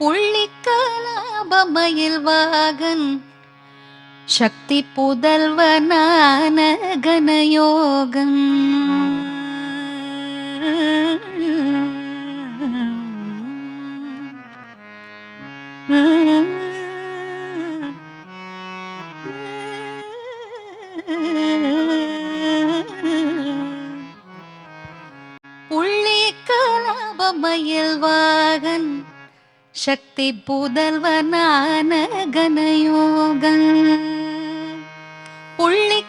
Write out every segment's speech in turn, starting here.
புள்ளிக்கலாபமயில் Vaughan சக்தி புதல்வனான கனயோகன். புள்ளி கலாபமயில் Vaughan சக்தி புதல்வனான கனயோகன். புள்ளி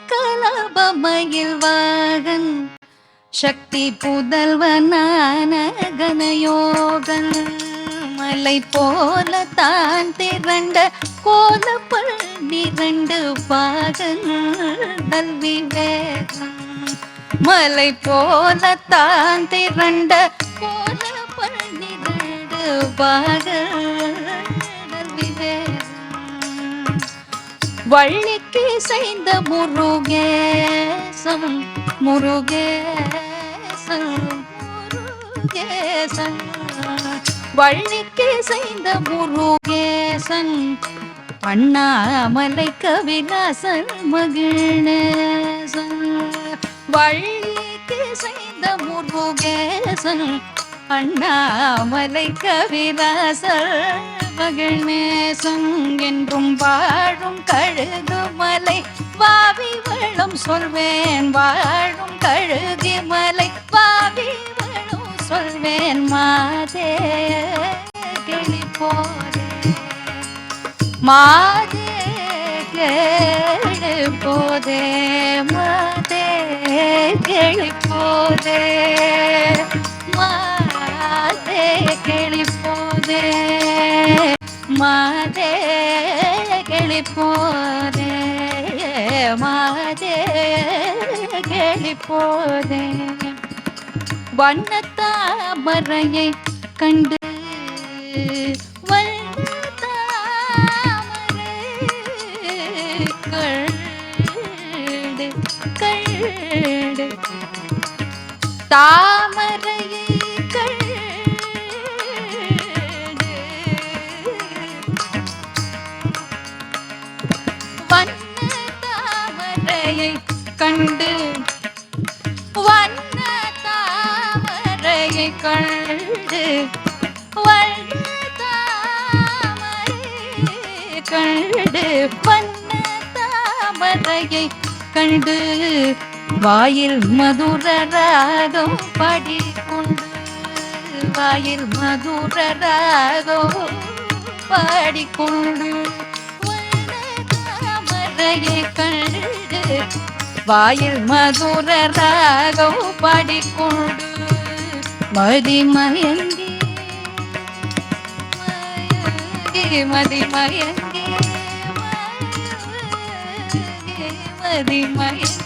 Vaughan சக்தி புதல்வனான கனயோகன். மலை போல தான் திரண்ட கோல பன்னிரண்டு பாகன். விவேகம் மலை போல தான் திரண்ட கோல வள்ளிக்கு செய்த முருகேசம் முருகேசம் முருகேசன் வள்ளிக்கு செய்த முருகேசன் அண்ணாமலை கவிலாசன் மகிழ்நேசன் வள்ளிக்கு செய்த முருகேசன் அண்ணாமலை கவிராசர் மகள் நேசம் என்றும் வாழும் கழுகுமலை வாவி வளம் சொல்வேன் வாழும் கழுகி மலை வாவி வளம் சொல்வேன் மாதே கிளி போரே மாதே கேளு போதே மாதே கிளி போதே கிளி மாதே கிளி வண்ணத்தாமரையை கண்டு வண்ணத்தாமரை கண்டு கண்டு தா கண்டு வண்ண தாமரையை கண்டு வண்ண தாமரை கண்டு வண்ண தாமரையை கண்டு. வாயில் மதுர ராகம் படி கொண்டு வாயில் மதுர ராகம் பாடிக்கொண்டு. வண்ண தாமரையை கண்டு வாயில் மதுர ராகம் பாடிக்கொண்டு மதிமயங்கி மதிமயங்கி மதிமயங்கி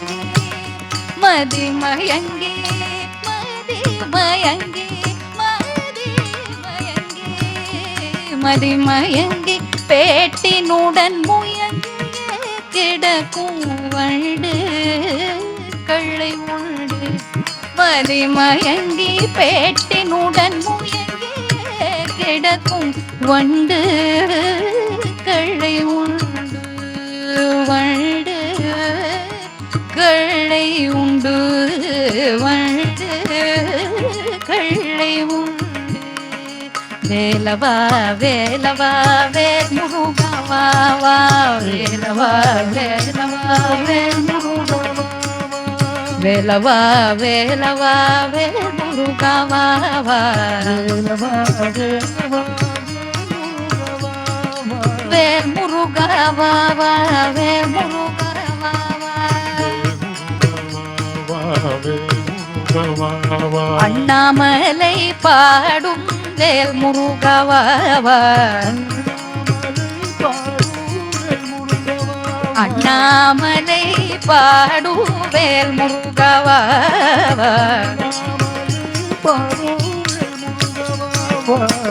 மதிமயங்கி மதிமயங்கி மதிமயங்கி மதிமயங்கி. பேட்டினுடன் மயங்கி கிடக்கும் வண்டு கள்ளை உண்டு. மதிமயங்கி பேட்டினுடன் முயங்கி கிடக்கும் வண்டு கள்ளை உண்டு வண்டு கள்ளை உண்டு. வேலவா வேலவா வேலவா வேலவா வேல் முருகவா வேலவா வேலவா வேல் முருகவா வா முருகவா வா வேல் முருகவா வா. அண்ணாமலை பாடும் வேல் முருகவா அண்ணாமலை பாடும் வேல் முருகவா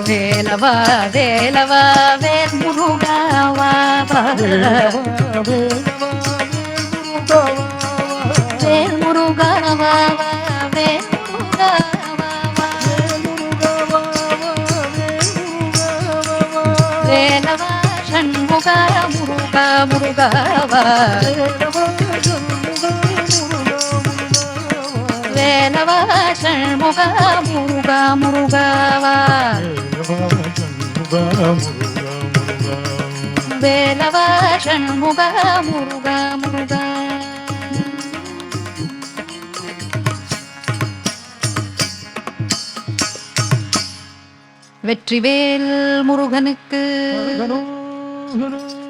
வேலவா வேலவா வேல் முருகவா வேல் முருகவா சண்முகா முருகா முருகாவா வேலவா சண்முகா முருகா முருகாவா வேலவா சண்முகா முருகா முருகா. வெற்றிவேல் முருகனுக்கு. Guru